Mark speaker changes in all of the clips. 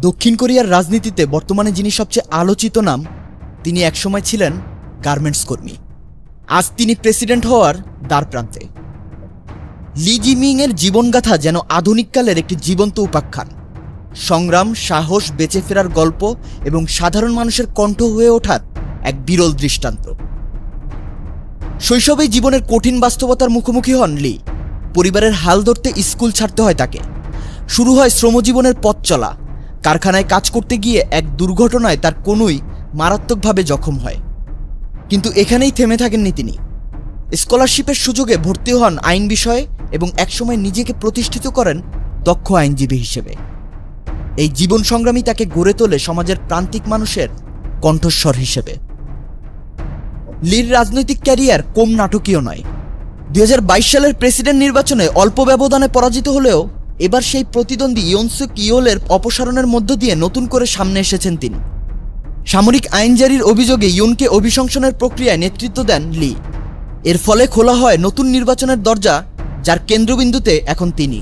Speaker 1: দক্ষিণ কোরিয়ার রাজনীতিতে বর্তমানে যিনি সবচেয়ে আলোচিত নাম, তিনি একসময় ছিলেন গার্মেন্টস কর্মী। আজ তিনি প্রেসিডেন্ট হওয়ার দ্বার প্রান্তে লি এর জীবনগাথা যেন আধুনিককালের একটি জীবন্ত উপাখ্যান। সংগ্রাম, সাহস বেঁচে ফেরার গল্প এবং সাধারণ মানুষের কণ্ঠ হয়ে ওঠার এক বিরল দৃষ্টান্ত। শৈশবেই জীবনের কঠিন বাস্তবতার মুখোমুখি হন লি। পরিবারের হাল ধরতে স্কুল ছাড়তে হয় তাকে। শুরু হয় শ্রমজীবনের পথ চলা। কারখানায় কাজ করতে গিয়ে এক দুর্ঘটনায় তার কোনোই মারাত্মকভাবে জখম হয়। কিন্তু এখানেই থেমে থাকেননি তিনি। স্কলারশিপের সুযোগে ভর্তি হন আইন বিষয়ে এবং একসময় নিজেকে প্রতিষ্ঠিত করেন দক্ষ আইনজীবী হিসেবে। এই জীবন সংগ্রামী তাকে গড়ে তোলে সমাজের প্রান্তিক মানুষের কণ্ঠস্বর হিসেবে। লির রাজনৈতিক ক্যারিয়ার কম নাটকীয় নয়। দুই সালের প্রেসিডেন্ট নির্বাচনে অল্প ব্যবধানে পরাজিত হলেও এবার সেই প্রতিদ্বন্দ্বী ইয়নসুক ইয়োলের অপসারণের মধ্য দিয়ে নতুন করে সামনে এসেছেন তিনি। সামরিক আইন জারির অভিযোগে ইউনকে অভিশংসনের প্রক্রিয়ায় নেতৃত্ব দেন লি। এর ফলে খোলা হয় নতুন নির্বাচনের দরজা, যার কেন্দ্রবিন্দুতে এখন তিনি।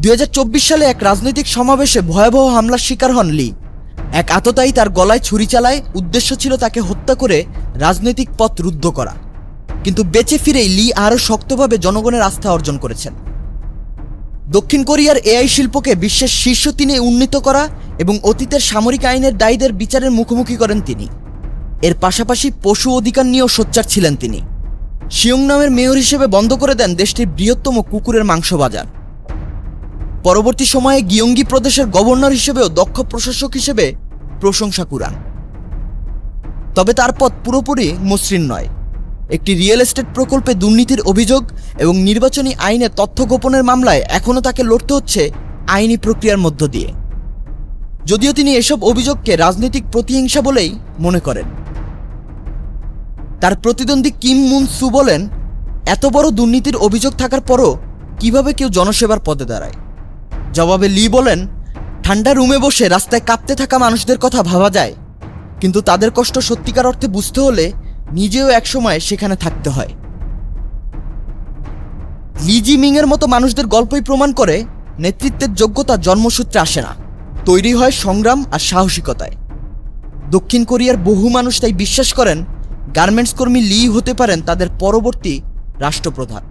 Speaker 1: দু হাজার চব্বিশ সালে এক রাজনৈতিক সমাবেশে ভয়াবহ হামলার শিকার হন লি। এক আততায়ী তার গলায় ছুরি চালায়, উদ্দেশ্য ছিল তাকে হত্যা করে রাজনৈতিক পথ রুদ্ধ করা। কিন্তু বেঁচে ফিরেই লি আরও শক্তভাবে জনগণের আস্থা অর্জন করেছেন। দক্ষিণ কোরিয়ার এআই শিল্পকে বিশ্বের শীর্ষ তিনে উন্নীত করা এবং অতীতের সামরিক আইনের দায়ীদের বিচারের মুখোমুখি করেন তিনি। এর পাশাপাশি পশু অধিকার নিয়েও সোচ্চার ছিলেন তিনি। শিয়ং নামের মেয়র হিসেবে বন্ধ করে দেন দেশটির বৃহত্তম কুকুরের মাংস বাজার পরবর্তী সময়ে গিয়ঙ্গি প্রদেশের গভর্নর হিসেবেও দক্ষ প্রশাসক হিসেবে প্রশংসা কুড়ান। তবে তার পথ পুরোপুরি মসৃণ নয়। একটি রিয়েল এস্টেট প্রকল্পে দুর্নীতির অভিযোগ এবং নির্বাচনী আইনে তথ্য গোপনের মামলায় এখনও তাকে লড়তে হচ্ছে আইনি প্রক্রিয়ার মধ্য দিয়ে। যদিও তিনি এসব অভিযোগকে রাজনৈতিক প্রতিহিংসা বলেই মনে করেন। তার প্রতিদ্বন্দ্বী কিম মুন সু বলেন, এত বড় দুর্নীতির অভিযোগ থাকার পরও কীভাবে কেউ জনসেবার পদে দাঁড়ায়? জবাবে লি বলেন, ঠান্ডা রুমে বসে রাস্তায় কাঁপতে থাকা মানুষদের কথা ভাবা যায়, কিন্তু তাদের কষ্ট সত্যিকার অর্থে বুঝতে হলে নিজেও একসময় সেখানে থাকতে হয়। লিজি মিংয়ের মতো মানুষদের গল্পই প্রমাণ করে নেতৃত্বের যোগ্যতা জন্মসূত্রে আসে না। তৈরি হয় সংগ্রাম আর সাহসিকতায়। দক্ষিণ কোরিয়ার বহু মানুষ তাই বিশ্বাস করেন, গার্মেন্টস কর্মী লি হতে পারেন তাদের পরবর্তী রাষ্ট্রপ্রধান।